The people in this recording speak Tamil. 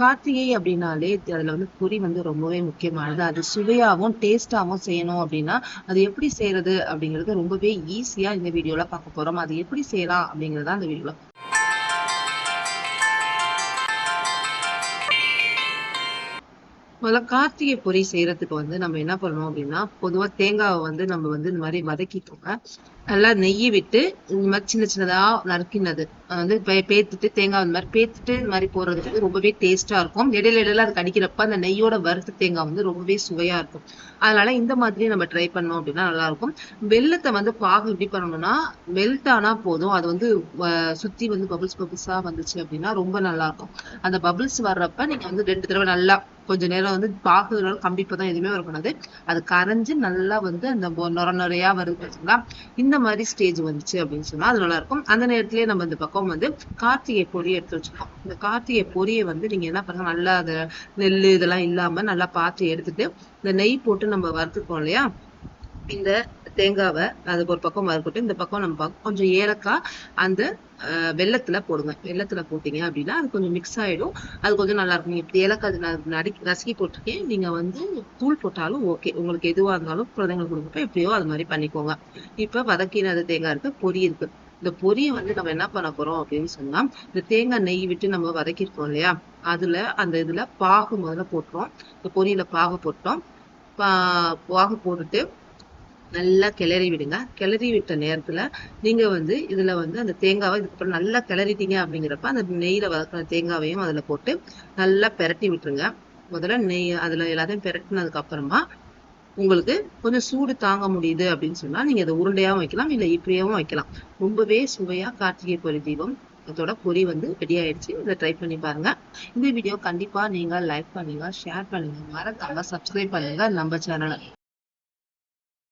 கார்த்திகை அப்படின்னாலே அதுல வந்து பொரி வந்து ரொம்பவே முக்கியமானது. அது சுவையாகவும் டேஸ்டாகவும் செய்யணும் அப்படின்னா அது எப்படி செய்யறது அப்படிங்கிறது ரொம்பவே ஈஸியா இந்த வீடியோல பார்க்க போறோம். அது எப்படி செய்யலாம் அப்படிங்கறத அந்த வீடியோல முதல்ல கார்த்திகை பொரி செய்யறதுக்கு வந்து நம்ம என்ன பண்ணணும் அப்படின்னா பொதுவா தேங்காவை வந்து நம்ம வந்து இந்த மாதிரி வதக்கிக்கோங்க. நல்லா நெய்யை விட்டு இந்த மாதிரி சின்ன சின்னதா நறுக்கினது. வந்து பே- பேத்துட்டு தேங்காய் இந்த மாதிரி பேத்துட்டு இந்த மாதிரி போடுறதுக்கு ரொம்பவே டேஸ்டா இருக்கும். இடையில இடையில அது கடிக்கிறப்ப அந்த நெய்யோட வறுத்த தேங்காய் வந்து ரொம்பவே சுவையா இருக்கும். அதனால இந்த மாதிரி நம்ம ட்ரை பண்ணோம் அப்படின்னா நல்லா இருக்கும். வெள்ளத்தை வந்து பாகு எப்படி பண்ணணும்னா மெல்ட் ஆனா போதும். அது வந்து சுத்தி வந்து பபிள்ஸ் பபிள்ஸா வந்துச்சு அப்படின்னா ரொம்ப நல்லா இருக்கும். அந்த பபிள்ஸ் வர்றப்ப நீங்க வந்து ரெண்டு தடவை நல்லா கொஞ்ச நேரம் வந்து பாகு கம்பிப்பதான் எதுவுமே வரக்கூடாது அது கரைஞ்சு நல்லா வந்து அந்த நுர நொர வருது பார்த்தீங்களா இந்த மாதிரி ஸ்டேஜ் வந்துச்சு அப்படின்னு சொன்னா அது நல்லா இருக்கும். அந்த நேரத்திலேயே நம்ம இந்த பக்கம் வந்து கார்த்திகை பொரி எடுத்து வச்சுக்கோம் இந்த கார்த்திகை பொரியை வந்து நீங்க என்ன பண்ணுங்க நல்லா அந்த நெல் இதெல்லாம் இல்லாம நல்லா பார்த்து எடுத்துட்டு இந்த நெய் போட்டு நம்ம வறுத்துக்கோம் இல்லையா? இந்த தேங்காவை அது ஒரு பக்கம் வறுக்கட்டும் இந்த பக்கம் நம்ம பக்கம் கொஞ்சம் ஏலக்காய் அந்த வெள்ளத்துல போடுங்க. வெள்ளத்துல போட்டீங்க அப்படின்னா அது கொஞ்சம் மிக்ஸ் ஆயிடும். அது கொஞ்சம் நல்லா இருக்கும். இப்படி ஏலக்காய் அது நான் நசுக்கி போட்டிருக்கேன். நீங்க வந்து தூள் போட்டாலும் ஓகே உங்களுக்கு எதுவா இருந்தாலும் குழந்தைங்களுக்கு கொடுக்கப்ப எப்படியோ அது மாதிரி பண்ணிக்கோங்க. இப்ப வதக்கினது தேங்காய் இருக்கு பொரி இருக்கு. இந்த பொரியை வந்து நம்ம என்ன பண்ண போறோம் அப்படின்னு சொன்னா இந்த தேங்காய் நெய் விட்டு நம்ம வதக்கிருக்கோம் இல்லையா? அதுல அந்த இதுல பாகு முதல்ல போட்டுரும் இந்த பொரியில பாகு போட்டோம் பா- பாகு போட்டுட்டு நல்லா கிளறி விடுங்க. கிளறி விட்ட நேரத்துல நீங்க வந்து இதுல வந்து அந்த தேங்காவை இதுக்கப்புறம் நல்லா கிளறிட்டீங்க அப்படிங்கிறப்ப அந்த நெய்யில வளர்க்குற தேங்காவையும் அதுல போட்டு நல்லா பெரட்டி விட்டுருங்க. முதல்ல நெய் அதுல எல்லாத்தையும் பெரட்டினதுக்கு அப்புறமா உங்களுக்கு கொஞ்சம் சூடு தாங்க முடியுது அப்படின்னு சொன்னா நீங்க இதை உருண்டையாவும் வைக்கலாம் இல்ல இப்படியாவும் வைக்கலாம். ரொம்பவே சுவையா கார்த்திகை பொறி தீபம் அதோட பொரி வந்து ரெடி ஆயிடுச்சு. இதை ட்ரை பண்ணி பாருங்க. இந்த வீடியோ கண்டிப்பா நீங்க லைக் பண்ணுங்க ஷேர் பண்ணுங்க. மறக்காம சப்ஸ்கிரைப் பண்ணுங்க நம்ம சேனலை